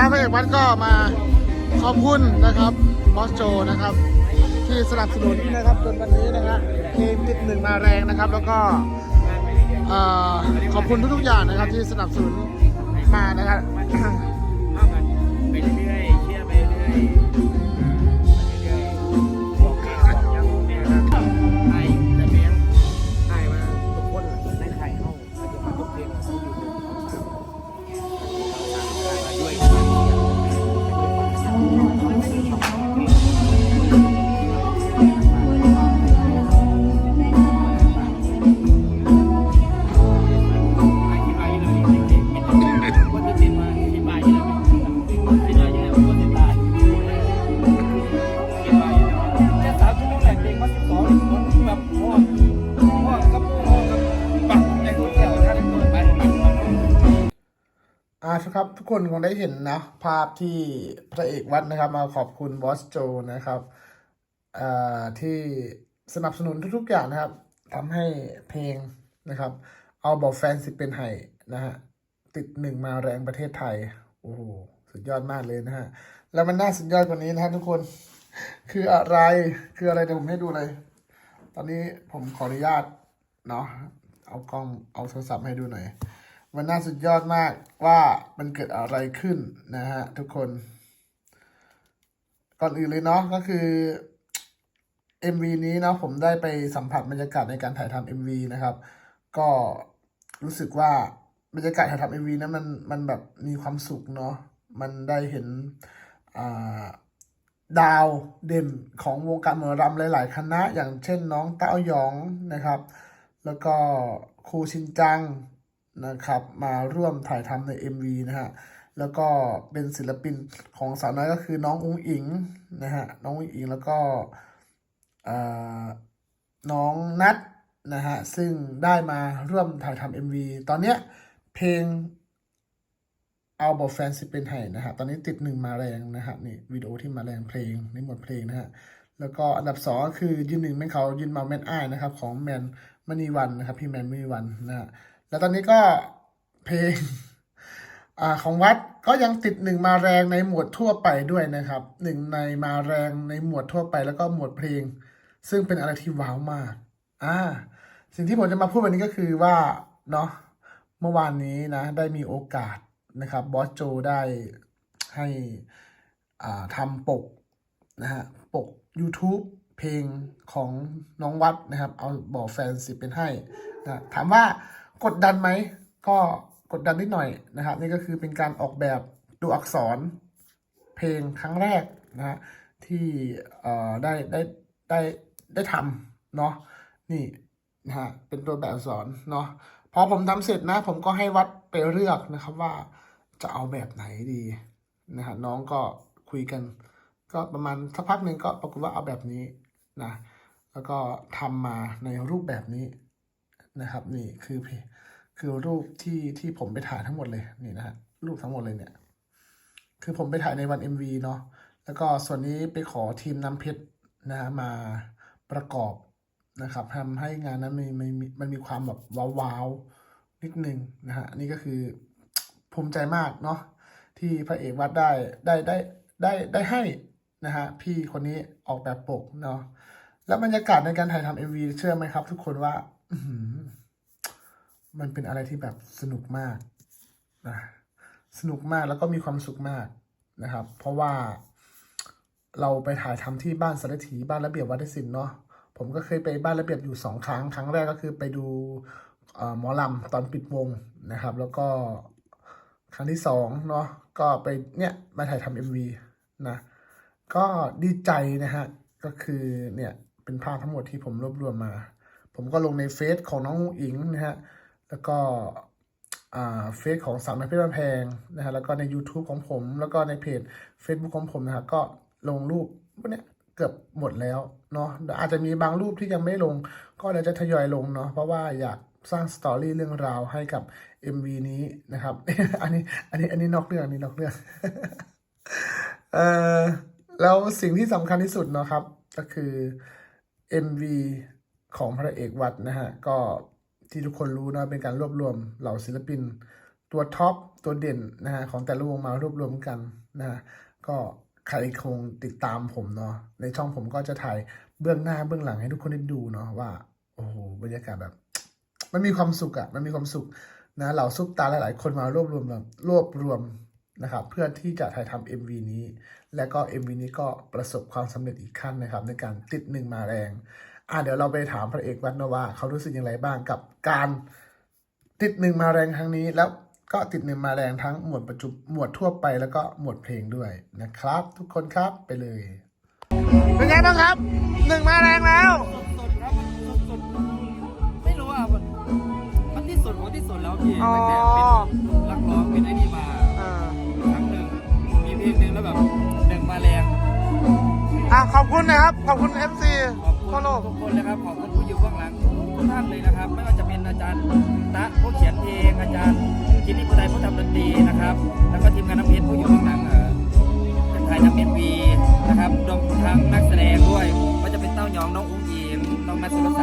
วัดก็มาขอบคุณนะครับบอสโจนะครับ ที่สนับสนุนนะครับจนวันนี้นะฮะเพลงติดหนึ่งมาแรงนะครับ แล้วก็อขอบคุณทุกๆอย่างนะครับที่สนับสนุนมานะครับไปเรื่อยๆเชื่อไปเรื่อย ครับ ทุกคนคงได้เห็นนะ ภาพที่พระเอกวัดนะครับ มาขอบคุณบอสโจนะครับที่สนับสนุนทุกๆอย่างนะครับทำให้เพลงนะครับ เอาบอกแฟนสิเป็นไห้นะฮะติดหนึ่งมาแรงประเทศไทย โอ้โหสุดยอดมากเลยนะฮะ แล้วมันน่าสุดยอดกว่านี้นะฮะทุกคน คืออะไร คืออะไรเดี๋ยวผมให้ดูเลย ตอนนี้ผมขออนุญาตเนาะ เอากล้อง เอาโทรศัพท์ให้ดูหน่อย มันน่าสุดยอดมากว่ามันเกิดอะไรขึ้นนะฮะทุกคน ก่อนอื่นเลยเนาะก็คือ MV นี้เนาะผมได้ไปสัมผัสบรรยากาศในการถ่ายทำ MV นะครับ ก็รู้สึกว่าบรรยากาศถ่ายทำ MV นั้นมันมันแบบมีความสุขเนาะมันได้เห็นอ่าดาวเด่นของวงการหมอรำหลาย ๆ คณะ อย่างเช่นน้องเต้าหยองนะครับ แล้วก็ครูชินจัง นะครับมาร่วมถ่ายทำใน MV นะฮะแล้วก็เป็นศิลปินของสาวน้อยก็คือน้องอุ้งอิงนะฮะน้องอุ้งอิงแล้วก็น้องนัทนะฮะซึ่งได้มาร่วมถ่ายทำ MV ตอนเนี้ยเพลงเอาบอแฟนสิเป็นไห้นะฮะตอนนี้ติดหนึ่งมาแรงนะฮะนี่วิดีโอที่มาแรงเพลงในหมวดเพลงนะฮะแล้วก็อันดับสองก็คือยืนหนึ่งเป็นเขายืนมาแมนอ้ายนะครับของแมนมณีวันนะครับพี่แมนมณีวันนะฮะ แล้วตอนนี้ก็เพลงอของวัดก็ยังติดหนึ่งมาแรงในหมวดทั่วไปด้วยนะครับหนึ่งในมาแรงในหมวดทั่วไปแล้วก็หมวดเพลง ซึ่งเป็นอะไรที่ว้าวมากอ่าสิ่งที่ผมจะมาพูดวันนี้ก็คือว่าเนาะเมื่อวานนี้นะ ได้มีโอกาสนะครับบอสโจได้ให้อ่าทำปกนะฮะปก YouTube เพลงของน้องวัดนะครับ เอาบอกแฟนสิเป็นให้นะถามว่า กดดันไหม ก็กดดันนิดหน่อยนะครับ นี่ก็คือเป็นการออกแบบตัวอักษรเพลงครั้งแรกนะฮะที่ได้ได้ได้ได้ทำเนาะนี่นะฮะเป็นตัวแบบอักษรเนาะพอผมทำเสร็จนะ ผมก็ให้วัดไปเลือกนะครับว่าจะเอาแบบไหนดีนะฮะน้องก็คุยกัน ก็ประมาณสักพักหนึ่งก็ปรากฏว่าเอาแบบนี้นะแล้วก็ทำมาในรูปแบบนี้นะครับ นี่คือเพ คือรูปที่ที่ผมไปถ่ายทั้งหมดเลยนี่นะฮะรูปทั้งหมดเลยเนี่ย คือผมไปถ่ายในวัน MV เนาะแล้วก็ส่วนนี้ไปขอทีมน้ำเพชรนะฮะมาประกอบนะครับทำให้งานนั้นมันมันมันมีความแบบว้าวๆนิดนึงนะฮะนี่ก็คือภูมิใจมากเนาะที่พระเอกวัดได้ได้ได้ได้ได้ให้นะฮะพี่คนนี้ออกแบบปกเนาะแล้วบรรยากาศในการถ่ายทำ MV เชื่อไหมครับ ทุกคนว่าอื มันเป็นอะไรที่แบบสนุกมากนะสนุกมากแล้วก็มีความสุขมากนะครับ เพราะว่าเราไปถ่ายทำที่บ้านสารถีบ้านระเบียบวัฒนศิลป์เนาะผมก็เคยไปบ้านระเบียบอยู่สองครั้ง ครั้งแรกก็คือไปดูหมอลำตอนปิดวงนะครับ แล้วก็ครั้งที่สองเนาะก็ไปเนี่ยมาถ่ายทำเอ็มวีนะก็ดีใจนะฮะก็คือเนี่ยเป็นภาพทั้งหมดที่ผมรวบรวมมา ผมก็ลงในเฟซของน้องอิงนะฮะ แล้วก็เฟซของสามนักเพชรบ้านแพงนะฮะแล้วก็ใน YouTube ของผม แล้วก็ในเพจ Facebook ของผมนะครับก็ลงรูปพวกเนี้ยเกือบหมดแล้วเนาะอาจจะมีบางรูปที่ยังไม่ลง ก็เดี๋ยวจะทยอยลงเนาะเพราะว่าอยากสร้างสตอรี่เรื่องราวให้กับ MV นี้นะครับ อันนี้อันนี้อันนี้นอกเรื่องอันนี้นอกเรื่องเออแล้วสิ่งที่สำคัญที่สุดเนาะครับ ก็คือ MV ของพระเอกวัดนะฮะก็ ที่ทุกคนรู้นะเป็นการรวบรวมเหล่าศิลปิน ตัวท็อปตัวเด่นนะฮะของแต่ละวงมารวบรวมกันนะฮะก็ใครคงติดตามผมเนาะในช่องผมก็จะถ่ายเบื้องหน้าเบื้องหลังให้ทุกคนได้ดูเนาะว่า โอ้โหบรรยากาศแบบ มันมีความสุขอะมันมีความสุขนะเหล่าซุปตาหลาย ๆ คนมารวบรวมแบบรวบรวมนะครับเพื่อที่จะถ่ายทำ MV นี้ และก็ MV นี้ก็ประสบความสำเร็จอีกขั้นนะครับ ในการติดหนึ่งมาแรง อะเดี๋ยวเราไปถามพระเอกวัดนว่าเขารู้สึกอย่างไรบ้างกับการติดหนึ่งมาแรงครั้งนี้ แล้วก็ติดหนึ่งมาแรงทั้งหมวดประจุหมวดทั่วไปแล้วก็หมวดเพลงด้วยนะครับ ทุกคนครับไปเลยเป็นไงบ้างครับหนึ่งมาแรงแล้วสดๆครับมันสดๆไม่รู้อะมันมันที่สุดของที่สุดแล้วพี่อ๋อตั้งแต่เป็นนักร้องเป็นไอ้นี่มาครั้งหนึ่งมีเพลงหนึ่งแล้วแบบหนึ่งมาแรงอะขอบคุณนะครับขอบคุณ FC ขอบคุณ ทั่วโลกทุกคนเลยครับขอบคุณผู้อยู่เบื้องหลังทุกท่านเลยนะครับ ไม่ว่าจะเป็นอาจารย์ตะผู้เขียนเพลงอาจารย์จินนี่ผู้ใดผู้ทำดนตรีนะครับ แล้วก็ทีมงานน้ำเพชรผู้อยู่เบื้องหลังเอ่อเป็นถ่ายทำเอ็มวีนะครับรวมทั้งนักแสดงด้วยก็จะเป็นเต้ายองน้องอุ้งอิงน้องนัทสุรศ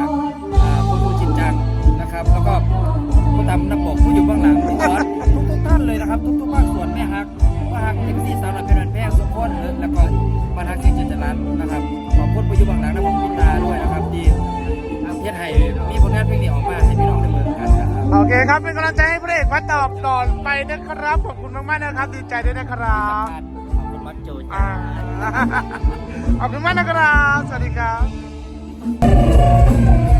เคครับเป็นกำลังใจให้พระเอกวัดตอบต่อไปนะครับ ขอบคุณมากๆนะครับ ดีใจด้วยนะครับขอบคุณมัดโจอ่าจ้าขอบคุณมากนะครับ สวัสดีครับ